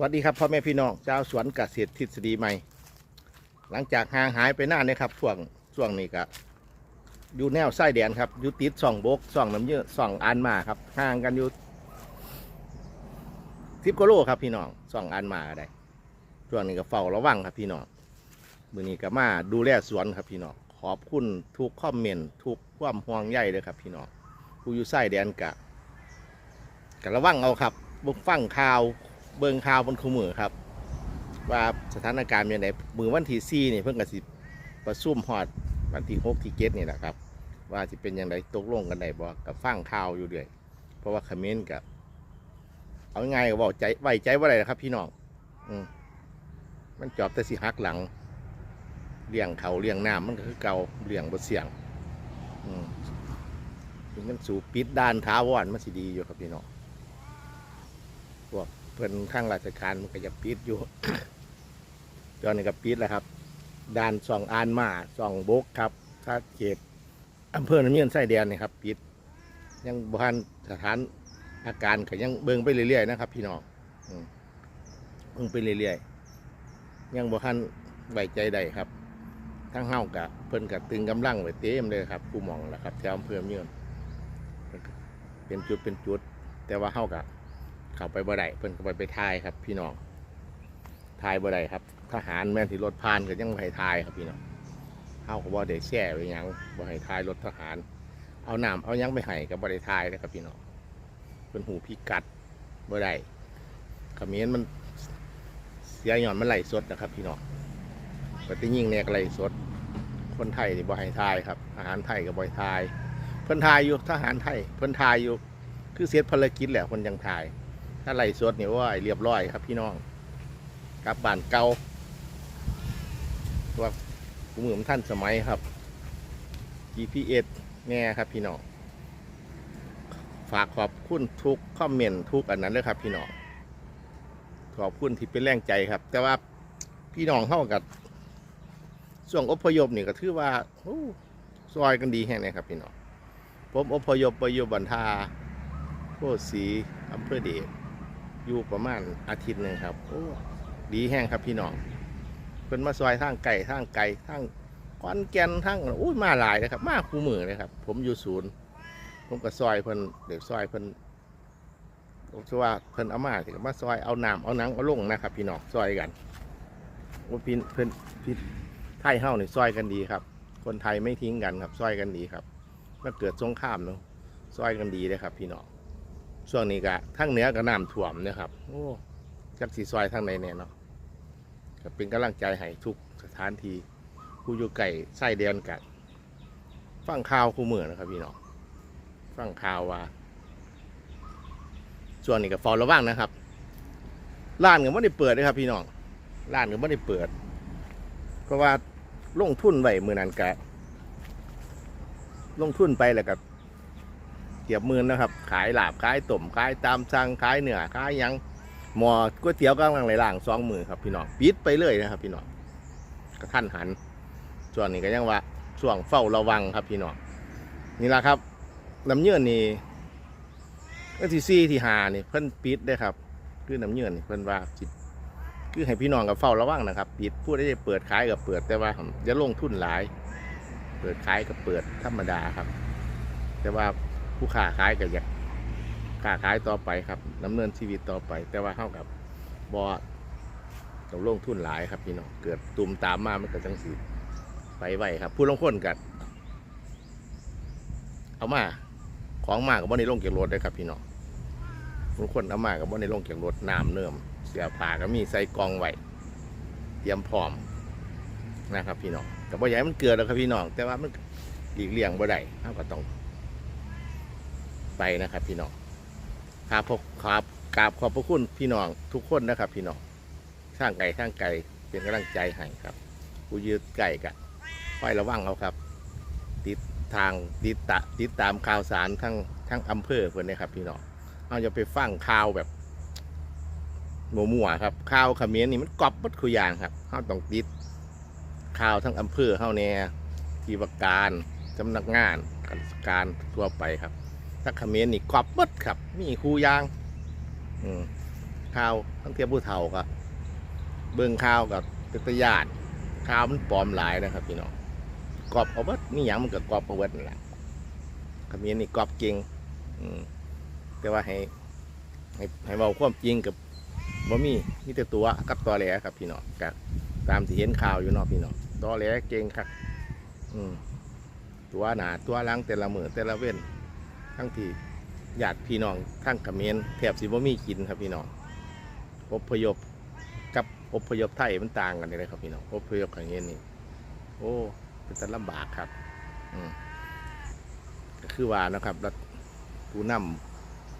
สวัสดีครับพ่อแม่พี่น้องชาวสวนเกษตรทฤษฎีใหม่ หลังจากห่างหายไปนานนะครับช่วงช่วงนี้ก็อยู่แนวไส้แดนครับอยู่ติดส่องบกส่องน้ำเยอะส่องอันมาครับห่างกันอยู่สิบกิโลครับพี่น้องส่องอันมาก็ได้ช่วงนี้ก็เฝ้าระวังครับพี่น้องมือนี้ก็มาดูแลสวนครับพี่น้องขอบคุณทุกคอมเมนต์ทุกความห่วงใยเลยครับพี่น้องผู้อยู่ไส้แดนกะกะระวังเอาครับบุกฟังข่าว เบิ่งข่าวบนคู่มือครับ ว่าสถานการณ์เป็นยังไงมือวันที่สี่นี่เพิ่งกสิประซุ่มฮอดวันที่หกที่เจ็ดนี่แหละครับ ว่าจะเป็นยังไงตกลงกันได้บ่กับฟังข่าวอยู่เรื่อยเพราะว่าคอมเมนต์กับเอาง่ายก็บอกใจไว้ใจว่าอะไรนะครับ พี่น้องอืมมันจอบแต่สิหักหลังเลี้ยงเขาเลี้ยงน้ำมันก็คือเกาเลี้ยงบ่เสี่ยง อืมมันสู่ปิดด้านท้าวอนมันสิดีอยู่ครับพี่น้อง เพิ่นข้างราชการมันก็จะปิดอยู่ ตอนนี้ก็ปิดแล้วครับด่านสองอานมาสองบกครับถ้าเขตอำเภอน้ำเยืนไส้แดนนี่ครับปิด ยังบทันสถานอาการก็ยังเบิ่งไปเรื่อยๆนะครับ พี่น้องอืมเบิ่งไปเรื่อยๆยังบทันไว้ใจได้ครับ ทั้งเฮากะเพิ่นกับตึงกำลังไว้เต็มเลยครับผู้หมองแหละครับแถวอำเภอเยืนเป็นจุดเป็นจุด แต่ว่าเฮากะ เข้าไปบ่ได้เพิ่นก็ไปไปทายครับ พี่น้องทายบ่ได้ครับ ทหารแม่นที่รถพานก็ยังบ่ให้ทายครับพี่น้องเฮาก็บ่ได้แช่ไว้หยังบ่ให้ทายรถทหาร เอาน้ำเอาหยังไปให้ก็บ่ได้ทายนะครับพี่น้องเพิ่นหูพิกัดบ่ได้ขมิ้นมันเสียหย่อนมันไหลสดนะครับ พี่น้องปฏิยิงเนี่ยก็ไหลสด คนไทยนี่บ่ให้ทายครับอาหารไทยก็บ่ให้ทาย เพิ่นทายอยู่ทหารไทย เพิ่นทายอยู่คือเสร็จภารกิจแหละคนยังทาย ถ้าไล่สดเนี่ยว่าเรียบร้อยครับพี่น้องกลับบ้านเก่าว่ากูมือมท่านสมัยครับ GPS แน่ครับพี่น้องฝากขอบคุณทุกคอมเมนต์ทุกอันนั้นเลยครับพี่น้องขอบคุณที่เป็นแรงใจครับ แต่ว่าพี่น้องเข้ากับช่วงอพยพนี่ก็ถือว่าโอ้ซอยกันดีแห่งไหนครับพี่น้องผมอพยพไปอยู่บันทาโพธิ์ศรีอำเภอเดช อยู่ประมาณอาทิตย์หนึ่งครับโอ้ดีแห้งครับพี่น้องเป็นมาซอยทางไก่ทางไก่ทางขอนแก่นทางอุ้ยมาหลายนะครับ มาคู่มือเลยครับ ผมอยู่ศูนย์ ผมก็ซอยเพิ่นเดี๋ยวซอยเพิ่นผมเชื่อว่าเพิ่นเอามาถึงมาซอยเอาน้ำเอาหนังเอาลงนะครับ พี่น้องซอยกันว่าพี่เพิ่นพี่ไทยเฮานี่ซอยกันดีครับ คนไทยไม่ทิ้งกันครับซอยกันดีครับเมื่อเกิดสงครามเนาะซอยกันดีเลยครับ พี่น้อง ช่วงนี้ก็ทั้งเหนือก็น้ำท่วมนะครับโอ้จักสีซอยทั้งในเนี่ยเนาะก็เป็นกำลังใจให้ทุกสถานที่ผู้อยู่ไก่ไส้เดียนกันฟังข่าวคู่มือนะครับพี่น้องฟังข่าวว่าช่วงนี้ก็ฟอลระวังนะครับร้านก็ไม่ได้เปิดเลยครับ พี่น้องร้านก็ไม่ได้เปิด เพราะว่าลงทุนไว้มือนั้นกะลงทุนไปแล้วก็ เกียบหมื่นนะครับ ขายหลาบขายต้มขายตามสั่งขายเนื้อขายยังหมอก๋วยเตี๋ยวกำลังไหลล่างสองมือครับพี่น้องปิดไปเลยนะครับ พี่น้องกระทันหันส่วนนี้ก็ยังว่าช่วงเฝ้าระวังครับพี่น้องนี่แหละครับน้ำเยื่อนี่ก็ที่ซี่ที่หานี่เพิ่นปิดได้ครับ คือน้ำเยื่อนี่เพิ่นว่าจิตคือให้พี่น้องกับเฝ้าระวังนะครับปิดพูดได้เปิดขายกับเปิดแต่ว่าอย่าลงทุนหลาย เปิดขายกับเปิดธรรมดาครับ แต่ว่า ผู้ค้าขายก็อยากค้าขายต่อไปครับดำเนินชีวิตต่อไป แต่ว่าเท่ากับบอต้องลงทุนหลายครับพี่น้องเกิดตุ่มตามมามันก็จังสีไปไหวครับ ผู้ลงคนกันเอามาของมากับบ่ในลงเก็บรถได้ครับพี่น้องผู้ลงคนเอามากับบ่ในลงเก็บรถน้ำเนิ่มเสียผ้าก็มีใส่กองไว้เตรียมพร้อมนะครับ พี่น้องแต่บ่อยาให้มันเกิดแล้วครับพี่น้องแต่ว่ามันหลีกเลี่ยงบ่ได้เท่าก็ต้อง ไปนะครับ พี่น้องครับพบครับกราบขอบพระคุณพี่น้องทุกคนนะครับ พี่น้องทางไก่ทางไก่เป็นกำลังใจให้ครับผู้ยืดไก่กันคอยระวังเอาครับ ติดทางติดตะติดตามข่าวสารทั้งทั้งอำเภอเพื่อนนะครับ พี่น้องเอาจะไปฟังข่าวแบบมั่วๆครับข่าวขมิ้นนี่มันกอบมัดคุยางครับเขาต้องติดข่าวทั้งอำเภอเขาเนี่ยที่ว่าการสำนักงานการทั่วไปครับ ถ้าเขมรนี่กรอบเบิดครับ มีคูยาง อืมข่าวทั้งเทียบผู้เฒ่าก็เบิ่งข่าวกับเป็นตะยานข่าวมันปลอมหลายนะครับพี่น้องกรอบเอาเบิดนี่หยังมันก็กรอบเอาเบิดนั่นแหละคำนี้นี่กรอบเก่งอืมแต่ว่าให้ ให้ให้เบาความจริงกับบ่มีมีแต่ตัวกับตอแหลครับพี่น้องกับตามที่เห็นข่าวอยู่เนาะพี่น้องตอแหลเก่งครับ อืมตัวหนาตัวลังแต่ละมือแต่ละเว้น ทั้งที่ญาติพี่น้องทั้งเขมรแทบสิบ่มีกินครับพี่น้องอพยพกับอพยพไทยมันต่างกันเลยครับพี่น้องอพยพอย่างเงี้ยนี่โอ้เป็นแต่ลำบากครับ อืมก็คือว่านะครับรัฐผู้น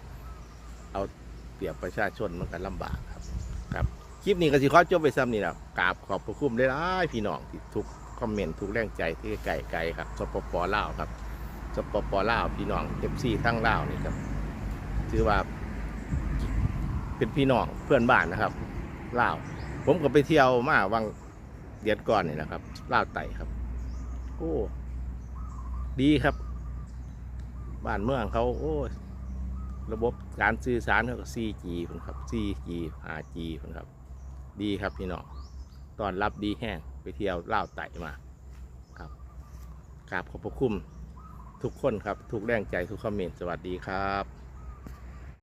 ำเอาเปรียบประชาชนมันกันลำบากครับ ครับคลิปนี้ก็สิขอจบไปซ้ำนี่นะกราบขอบพระคุณได้หลายๆพี่น้องที่ทุกคอมเมนต์ทุกแรงใจที่ไก่ไก่ครับสปปลาวครับ สปปลาวพี่น้องเอฟซีทั้งลาวนี่ครับถือว่าเป็นพี่น้องเพื่อนบ้านนะครับลาวผมก็ไปเที่ยวมาวังเดือนก่อนนี่นะครับลาวไต่ครับโอ้ดีครับ บ้านเมืองเขาโอ้ระบบการสื่อสารเขาก็ 4G พุ่นครับ 4G 5G พุ่นครับ ดีครับพี่น้องตอนรับดีแห้งไปเที่ยวล่าวไต่มาครับกราบขอบพระคุณ ทุกคนครับ ทุกแรงใจทุกคอมเมนต์สวัสดีครับ